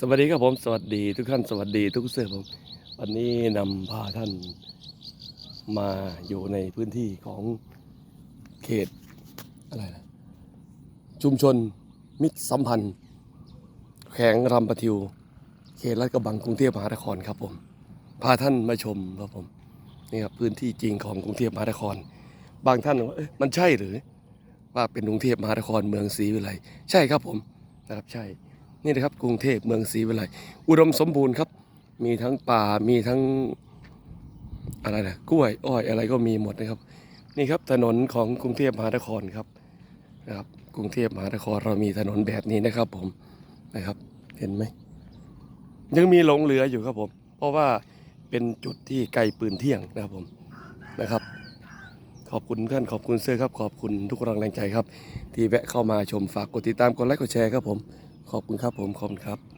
สวัสดีครับผมสวัสดีทุกท่านสวัสดีทุกเสื้อผมวันนี้นำพาท่านมาอยู่ในพื้นที่ของเขตอะไรนะชุมชนมิตรสัมพันธ์ แขวงรำปะทิว เขตลาดกระบังกรุงเทพมหานครครับผมพาท่านมาชมครับผมนี่ครับพื้นที่จริงของกรุงเทพมหานคร บางท่านบอกว่าเอ๊ะมันใช่หรือว่าเป็นกรุงเทพมหานครเมืองศรีวิไลใช่ครับผมนะครับใช่ นี่นะครับกรุงเทพเมืองศรีวิไลอุดมสมบูรณ์ครับ มีทั้งป่ามีทั้งอะไรนะกล้วยอ้อยอะไรก็มีหมดนะครับ นี่ครับถนนของกรุงเทพมหานครครับนะครับ กรุงเทพมหานครเรามีถนนแบบนี้นะครับ ผมนะครับ เห็นไหมยังมีหลงเหลืออยู่ครับผม เพราะว่าเป็นจุดที่ไกลปืนเที่ยงนะครับผมนะครับ ขอบคุณท่านขอบคุณเสื้อครับ ขอบคุณทุกกำลังแรงใจครับ ที่แวะเข้ามาชมฝากกดติดตามกดไลค์กดแชร์ครับผม ขอบคุณครับผมขอบคุณครับ